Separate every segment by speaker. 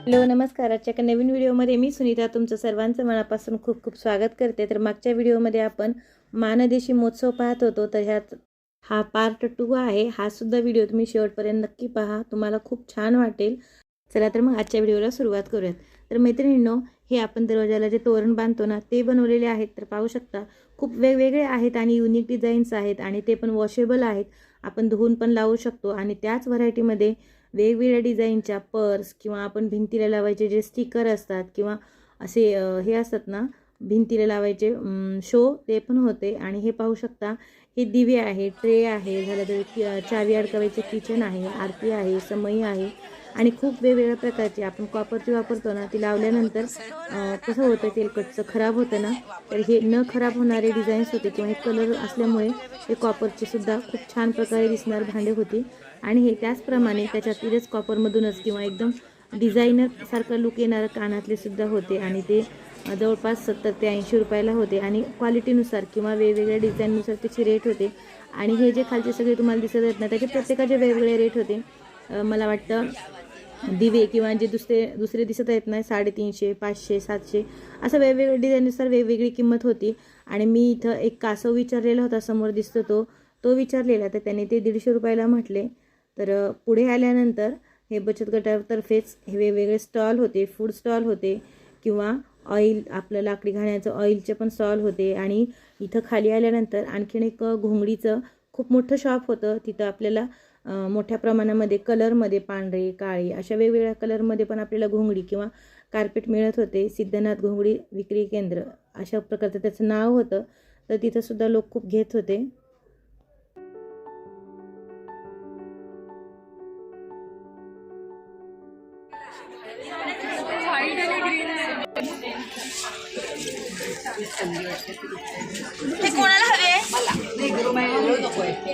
Speaker 1: Hello नमस्कार आजच्या एका नवीन व्हिडिओमध्ये मी सुनीता तुमचं सर्वांचं मनापासून खूप खूप स्वागत करते. तर मागच्या व्हिडिओमध्ये आपण मानदेशी महोत्सव पाहत होतो तर ह्यात हा पार्ट टू आहे. हा सुद्धा व्हिडिओ तुम्ही शेवटपर्यंत नक्की पहा. तुम्हाला खूप छान वाटेल. चला तर मग आजच्या व्हिडिओला सुरुवात करूयात. तर मैत्रिणींनो हे आपण दरवाजाला जे तोरण बांधतो ना ते बनवलेले आहेत. तर पाहू शकता खूप वेगवेगळे आहेत आणि युनिक डिझाईन्स आहेत आणि ते पण वॉशेबल आहेत. आपण धुवून पण लावू शकतो आणि त्याच व्हरायटीमध्ये वेगवेगळ्या डिझाईनच्या पर्स किंवा आपण भिंतीला लावायचे जे स्टिकर असतात किंवा असे हे असतात ना भिंतीला लावायचे शो ते पण होते. आणि हे पाहू शकता हे दिवे आहे ट्रे आहे झालं तर कि चावी अडकवायचे किचन आहे आरती आहे समई आहे. आणि खूप वेगवेगळ्या प्रकारचे आपण कॉपरची वापरतो ना ती लावल्यानंतर कसं होतं तेलकटचं खराब होतं ना तर हे न खराब होणारे डिझाईन्स होते किंवा हे कलर असल्यामुळे हे कॉपरचे सुद्धा खूप छान प्रकारे दिसणार भांडे होती. आणि हे त्याचप्रमाणे त्याच्यातीलच कॉपरमधूनच किंवा एकदम डिझायनरसारखं लुक येणारं कानातले सुद्धा होते आणि ते जवळपास सत्तर ते ऐंशी रुपयाला होते आणि क्वालिटीनुसार किंवा वेगवेगळ्या डिझाईननुसार त्याचे रेट होते. आणि हे जे खालचे सगळे तुम्हाला दिसत आहेत ना त्याचे प्रत्येकाचे वेगवेगळे रेट होते. मला वाटतं दिवे किंवा जे दुसरे दुसरे दिसत आहेत ना साडेतीनशे पाचशे सातशे असं वेगवेगळ्या डिझाईननुसार वेगवेगळी किंमत होती. आणि मी इथं एक कासव विचारलेला होता समोर दिसतो तो तो विचारलेला तर त्याने ते दीडशे रुपयाला म्हटले. तर पुढे आल्यानंतर हे बचत गटातर्फेच हे वेगवेगळे स्टॉल होते फूड स्टॉल होते किंवा ऑइल आपलं लाकडी घाण्याचं ऑइलचे पण स्टॉल होते आणि इथं खाली आल्यानंतर आणखीन एक घोंगडीचं खूप मोठं शॉप होतं. तिथं आपल्याला मोठ्या प्रमाणामध्ये कलरमध्ये पांढरे काळे अशा वेगवेगळ्या कलरमध्ये पण आपल्याला घोंगडी किंवा कार्पेट मिळत होते. सिद्धनाथ घोंगडी विक्री केंद्र अशा प्रकारचं त्याचं नाव होतं. तर तिथंसुद्धा लोक खूप घेत होते.
Speaker 2: हे कोणाला हवे?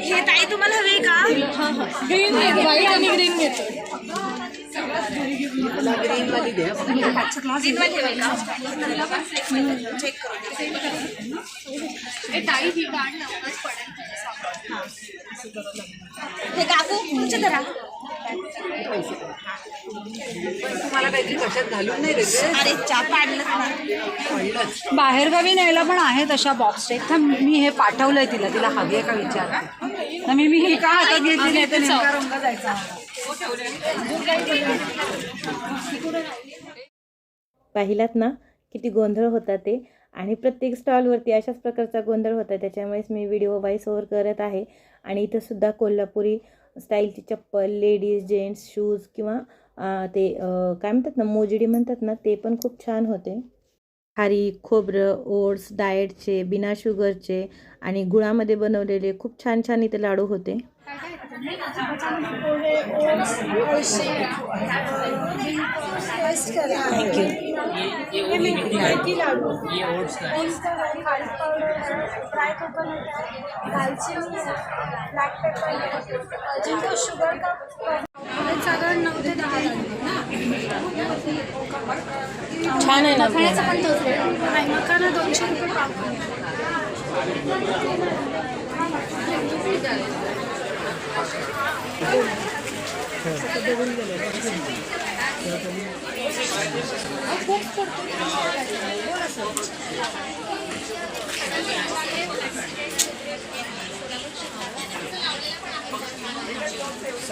Speaker 2: हे ताई तुम्हाला हवे का?
Speaker 3: ग्रीन व्हाईट आणि ग्रीन घेतो.
Speaker 2: ग्रीन मध्ये हवे का चेक करू
Speaker 3: ताई ही
Speaker 2: हे काकू तुमच्या धरा
Speaker 4: तुम्हाला काहीतरी कशात घालून नाही देते
Speaker 2: अरे चा पाडलं ना
Speaker 4: बाहेरगावी न्यायला पण आहेत अशा बॉक्स मी हे पाठवलंय तिला. तिला हवी का विचारते तर मी मी ही का हातात घेतली नाही? तर नेमका रंग जायचा.
Speaker 1: पाहिलात ना किती गोंधळ होता ते. आणि प्रत्येक स्टॉलवरती अशाच प्रकारचा गोंधळ होता. त्याच्यामुळेच मी व्हिडिओ व्हॉइस ओव्हर करत आहे. आणि इथं सुद्धा कोल्हापुरी स्टाईलची चप्पल लेडीज जेंट्स शूज किंवा ते काय म्हणतात ना मोजिडी म्हणतात ना ते पण खूप छान होते. खारी खोबरं ओट्स डाएटचे बिना शुगरचे आणि गुळामध्ये बनवलेले खूप छान छान इथे लाडू होते.
Speaker 3: साधारण नऊ ते दहा
Speaker 1: छान आहे ना
Speaker 3: मखाण्याचा पण तोच रेट नाही मखाना दोनशे रुपये पाव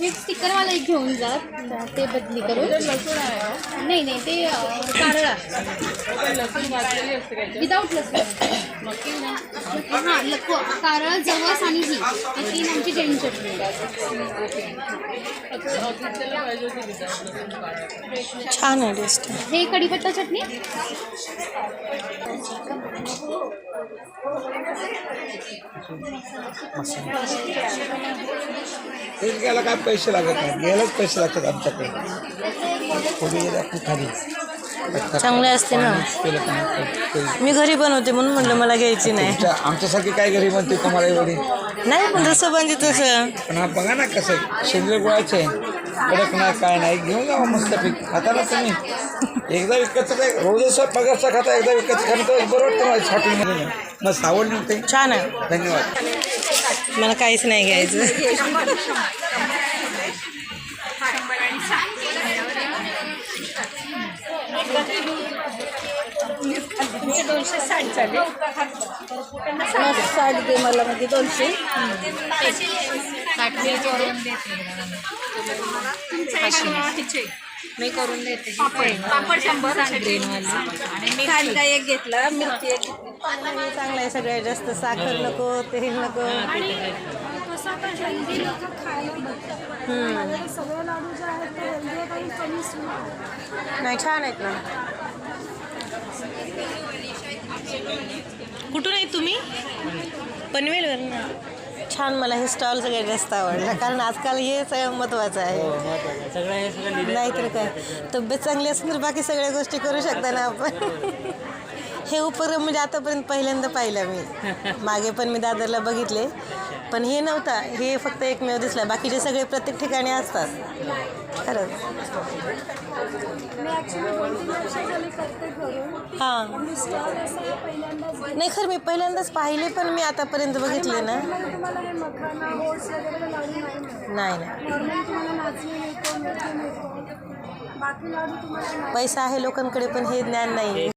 Speaker 3: हे स्टिकरवाला एक घेऊन जा. ते बदली करून. नाही नाही ते कारळा. विदाऊट लसूण. हाँ लको कारळा जवस आणि ही. ही तीन आमची जैन चटणी.
Speaker 1: छान आहे टेस्ट
Speaker 3: हे कढीपत्ता चटणी.
Speaker 5: काय पैसे लागत नाही. पैसे लागतात आमच्याकडे. थोडी गेल्या खाली?
Speaker 1: चांगले असते ना. मी घरी बनवते म्हणून म्हटलं मला घ्यायची नाही.
Speaker 5: तुमच्या आमच्यासारखी काय घरी म्हणते तुम्हाला एवढी?
Speaker 1: नाही पण जसं म्हणजे तसं.
Speaker 5: पण हा बघा ना कसं शरीर गोळायचं आहे कडक नाही काय नाही. घेऊन जावा मस्त पीक. खाता ना तुम्ही. एकदा विकतचं काय रोजच पगारचा खाता एकदा विकतचं खाणं तर बरं वाटतं मला हॉटेलमध्ये. मस्त आवडलं ते.
Speaker 1: छान आहे.
Speaker 5: धन्यवाद.
Speaker 1: मला काहीच नाही घ्यायचं.
Speaker 2: साठ दे मला म्हणजे दोनशे.
Speaker 1: मी करून देते.
Speaker 2: पापड शंभर. आणि मी कांदा एक घेतला मिरची एक घेतली.
Speaker 1: चांगलं आहे सगळ्यात जास्त. साखर नको तेल नको. नाही छान आहेत ना. कुठून आहे तुम्ही? पनवेलवर ना छान मला हे स्टॉल सगळ्यात जास्त आवडलं. कारण आजकाल हे सगळं महत्त्वाचं आहे. नाहीतर काय? तब्येत चांगली असेल तर बाकी सगळ्या गोष्टी करू शकता ना आपण. हे उपक्रम म्हणजे आतापर्यंत पहिल्यांदा पाहिलं मी. मागे पण मी दादरला बघितले. पण हे नव्हता. हे फक्त एकमेव दिसला बाकीचे सगळे प्रत्येक ठिकाणी असतात. खरंच. हां. नाही खरं मी पहिल्यांदाच पाहिले पण मी आतापर्यंत बघितले ना.
Speaker 3: नाही
Speaker 1: नाही पैसा आहे लोकांकडे पण हे ज्ञान नाही.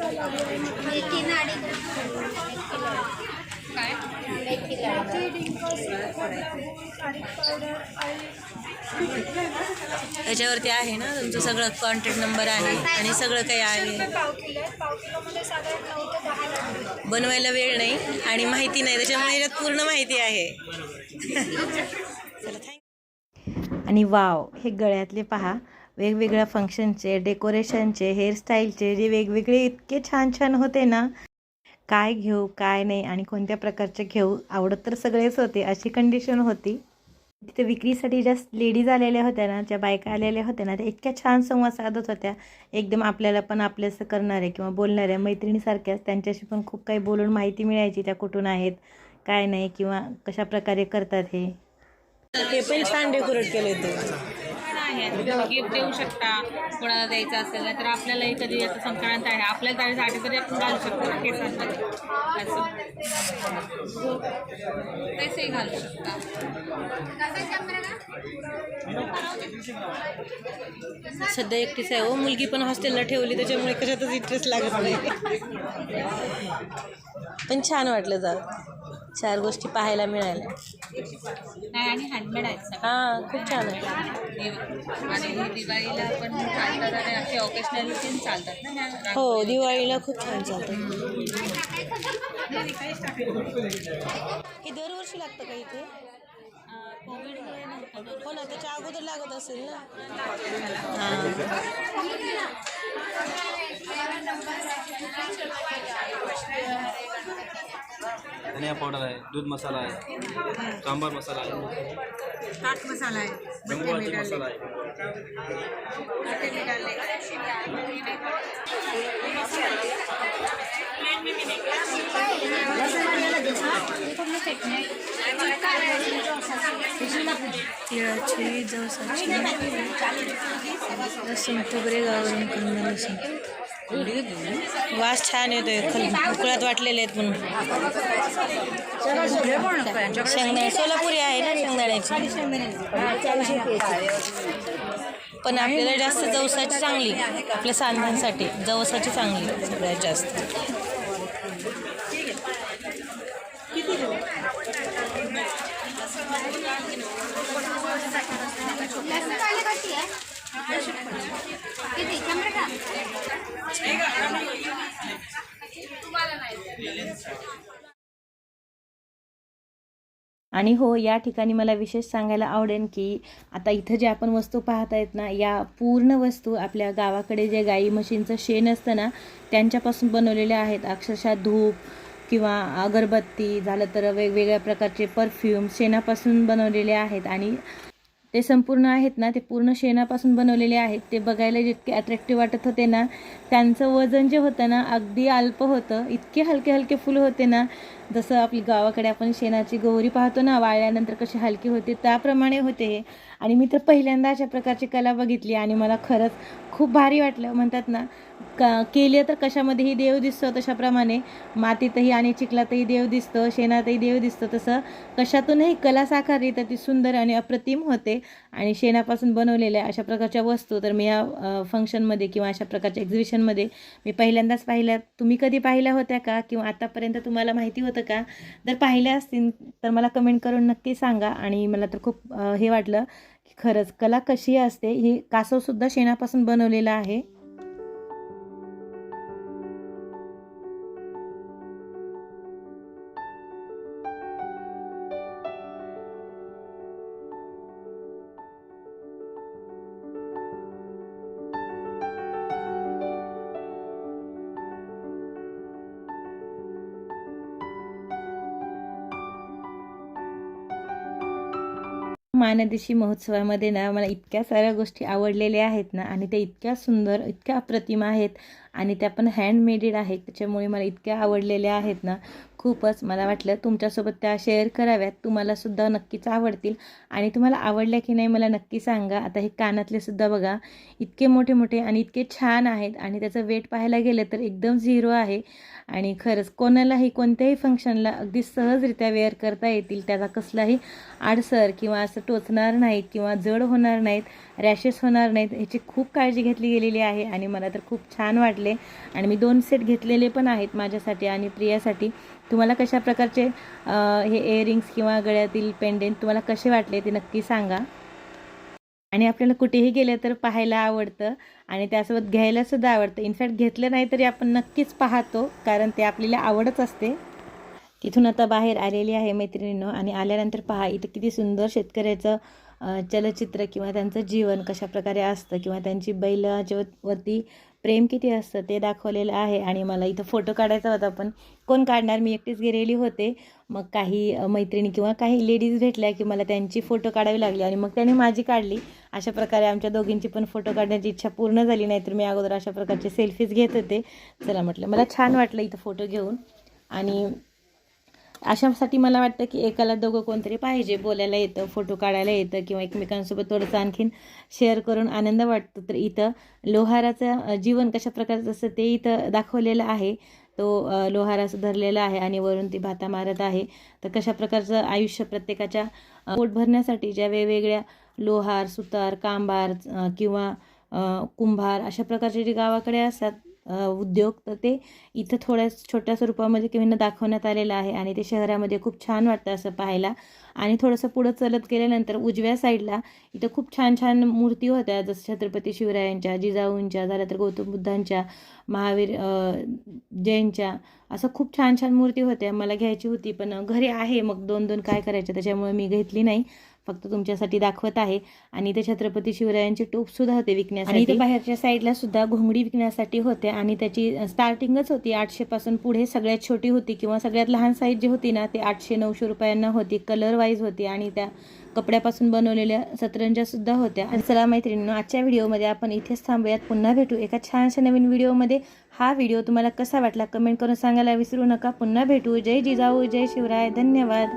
Speaker 3: मेथी
Speaker 1: त्याच्यावरती आहे ना तुमचं सगळं कॉन्टॅक्ट नंबर आहे आणि सगळं काही आहे. बनवायला वेळ नाही आणि माहिती नाही त्याच्यामुळे याच्यात पूर्ण माहिती आहे. चला आणि वाव हे गळ्यातले पहा. वेगवेगळ्या फंक्शनचे डेकोरेशनचे हेअरस्टाईलचे जे वेगवेगळे इतके छान छान होते ना काय घेऊ काय नाही आणि कोणत्या प्रकारचे घेऊ आवडत तर सगळेच होते अशी कंडिशन होती. तिथे विक्रीसाठी ज्या लेडीज आलेल्या होत्या ना ज्या बायका आलेल्या होत्या ना त्या इतक्या छान संवाद साधत होत्या. एकदम आपल्याला पण आपल्यासं करणाऱ्या किंवा बोलणाऱ्या मैत्रिणीसारख्याच त्यांच्याशी पण खूप काही बोलून माहिती मिळायची त्या कुठून आहेत काय नाही किंवा कशा प्रकारे करतात हे. ते पण छान डेकोरेट केले आहेत.
Speaker 2: गिफ्ट देऊ शकता. कोणाला द्यायचं असेल तर आपल्यालाही कधी असं संक्रांत आहे. आपल्या तारीसाठी तरी आपण घालू शकतो केसांमध्ये. असं. तसेही घालू शकता.
Speaker 1: सध्या एकटीच आहे हो. मुलगी पण हॉस्टेलला ठेवली त्याच्यामुळे कशातच इंटरेस्ट लागत नाही. पण छान वाटलं जाऊ चार गोष्टी पाहायला मिळाल्या.
Speaker 2: नाही आणि हँडमेड आहेत
Speaker 1: हां खूप छान आहे
Speaker 2: आणि दिवाळीला पण चालतात आणि असे ऑकेशनली पण चालतात ना ह्या
Speaker 1: हो दिवाळीला खूप छान चालतं. हे दरवर्षी लागतं का इथे?
Speaker 2: कोविडमुळे नव्हतं
Speaker 1: हो ना त्याच्या अगोदर लागत असेल ना. हां.
Speaker 6: धनिया पावडर आहे दूध मसाला आहे सांबार मसाला आहे
Speaker 2: चाट मसाला आहे
Speaker 6: गंगवाती मसाला आहे
Speaker 1: तिळाची जवसाची लसूण खोबरे गावरून कांदा लसूण वास छान येतोय खल उकळ्यात वाटलेले आहेत म्हणून. शेंगदाणे सोलापुरी आहे ना शेंगदाण्याची? पण आपल्याला जास्त जवसाची चांगली आपल्या सांध्यांसाठी जवसाची चांगली सगळ्यात जास्त
Speaker 3: लसूण पाहिलं कशी आहे किती शंभर ग्राम
Speaker 1: आणि हो या ठिकाणी मला विशेष सांगायला आवडेल की आता इथं जे आपण वस्तू पाहत आहेत ना या पूर्ण वस्तू आपल्या गावाकडे जे गाई म्हशींचं शेण असतं ना त्यांच्यापासून बनवलेल्या आहेत. अक्षरशः धूप किंवा अगरबत्ती झालं तर वेगवेगळ्या प्रकारचे परफ्यूम शेणापासून बनवलेले आहेत. आणि ते संपूर्ण आहेत ना ते पूर्ण शेणापासून बनवलेले आहेत. ते बघायला जितके अट्रॅक्टिव्ह वाटत होते ना त्यांचं वजन जे होतं ना अगदी अल्प होतं. इतके हलके हलके फुलं होते ना जसं आपली गावाकडे आपण शेणाची गौरी पाहतो ना वाळल्यानंतर कशी हलकी होते त्याप्रमाणे होते हे. आणि मी तर पहिल्यांदा अशा प्रकारची कला बघितली आणि मला खरंच खूप भारी वाटलं. म्हणतात ना क केले तर कशामध्येही देव दिसतो तशाप्रमाणे. मातीतही आणि चिखलातही देव दिसतो शेणातही देव दिसतो. तसं कशातूनही कला साकारली तर ती सुंदर आणि अप्रतिम होते. आणि शेणापासून बनवलेल्या अशा प्रकारच्या वस्तू तर मी या फंक्शनमध्ये किंवा अशा प्रकारच्या एक्झिबिशनमध्ये मी पहिल्यांदाच पाहिल्या. तुम्ही कधी पाहिल्या होत्या का? किंवा आतापर्यंत तुम्हाला माहिती होतं का? जर पाहिल्या असतील तर मला कमेंट करून नक्की सांगा. आणि मला तर खूप हे वाटलं की खरंच कला कशी असते? ही कासवसुद्धा शेणापासून बनवलेलं आहे. मानदेशी महोत्सवामध्ये ना मला इतक्या साऱ्या गोष्टी आवडलेल्या आहेत ना आणि त्या इतक्या सुंदर इतक्या अप्रतिम आहेत. आणि त्या पण हँडमेडेड आहेत. त्याच्यामुळे मला इतक्या आवडलेल्या आहेत ना खूपच मला वाटलं तुमच्यासोबत त्या शेअर कराव्यात. तुम्हालासुद्धा नक्कीच आवडतील. आणि तुम्हाला आवडल्या की नाही मला नक्की सांगा. आता हे कानातले सुद्धा बघा इतके मोठे मोठे आणि इतके छान आहेत. आणि त्याचं वेट पाहायला गेलं तर एकदम झिरो आहे. आणि खरंच कोणालाही कोणत्याही फंक्शनला अगदी सहजरित्या वेअर करता येतील. त्याचा कसलाही आडसर किंवा असं टोचणार नाहीत किंवा जड होणार नाहीत रॅशेस होणार नाहीत ह्याची खूप काळजी घेतली गेलेली आहे. आणि मला तर खूप छान वाटले आणि मी दोन सेट घेतलेले पण आहेत माझ्यासाठी आणि प्रियासाठी. तुम्हाला कशा प्रकारचे हे इयरिंग्स किंवा गळ्यातील पेंडेंट तुम्हाला कसे वाटले ते नक्की सांगा. आणि आपल्याला कुठेही गेलं तर पाहायला आवडतं आणि त्यासोबत घ्यायला सुद्धा आवडतं. इनफॅक्ट घेतलं नाही तरी आपण नक्कीच पाहतो कारण ते आपल्याला आवडच असते. तिथून आता बाहेर आलेली आहे मैत्रिणीनं आणि आल्यानंतर पहा इथं किती सुंदर शेतकऱ्याचं चलचित्र किंवा त्यांचं जीवन कशाप्रकारे असतं किंवा त्यांची बैलाच्या वरती प्रेम किती असतं ते दाखवलेलं आहे आणि मला इथं फोटो काढायचा होता पण कोण काढणार? मी एकटीच गेलेली होते. मग काही मैत्रिणी किंवा काही लेडीज भेटल्या की मला त्यांची फोटो काढावी लागली आणि मग त्यांनी माझी काढली. अशा प्रकारे आमच्या दोघींची पण फोटो काढण्याची इच्छा पूर्ण झाली नाहीतर मी अगोदर अशा प्रकारचे सेल्फीज घेत होते. चला म्हटलं मला छान वाटलं इथं फोटो घेऊन. आणि अशासाठी मला वाटतं की एकाला दोघं कोणतरी पाहिजे. बोलायला येतं फोटो काढायला येतं किंवा एकमेकांसोबत थोडंसं आणखीन शेअर करून आनंद वाटतो. तर इथं लोहाराचं जीवन कशा प्रकारचं असतं ते इथं दाखवलेलं आहे तो अ, धरलेला आहे आणि वरून ती भाता मारत आहे. तर कशा प्रकारचं आयुष्य प्रत्येकाच्या पोट भरण्यासाठी ज्या वेगवेगळ्या लोहार सुतार कांबार किंवा कुंभार अशा प्रकारचे जे गावाकडे असतात उद्योग. तर ते इथं थोड्या छोट्या स्वरूपामध्ये किंवा दाखवण्यात आलेलं आहे आणि ते शहरामध्ये खूप छान वाटतं असं पाहायला. आणि थोडंसं पुढं चलत गेल्यानंतर उजव्या साईडला इथं खूप छान छान मूर्ती होत्या. जसं छत्रपती शिवरायांच्या जिजाऊंच्या झाल्या तर गौतम बुद्धांच्या महावीर जैनच्या असं खूप छान छान मूर्ती होत्या. मला घ्यायची होती पण घरी आहे. मग दोन दोन काय करायचे त्याच्यामुळे मी घेतली नाही. फक्त तुमच्यासाठी दाखवत आहे. आणि इथे छत्रपती शिवरायांचे टोपसुद्धा होते विकण्यासाठी. आणि इथे बाहेरच्या साईडला सुद्धा घोंगडी विकण्यासाठी होते. आणि त्याची स्टार्टिंगच होती. आठशेपासून पुढे सगळ्यात छोटी होती किंवा सगळ्यात लहान साईज जी होती ना ते आठशे नऊशे रुपयांना होती. कलर वाईज होती. आणि त्या कपड्यापासून बनवलेल्या सतरंजा सुद्धा होत्या. आणि चला मैत्रिणींनो आजच्या व्हिडिओमध्ये आपण इथेच थांबूयात. पुन्हा भेटू एका छानशा नवीन व्हिडिओमध्ये. हा व्हिडिओ तुम्हाला कसा वाटला कमेंट करून सांगायला विसरू नका. पुन्हा भेटू. जय जिजाऊ जय शिवराय. धन्यवाद.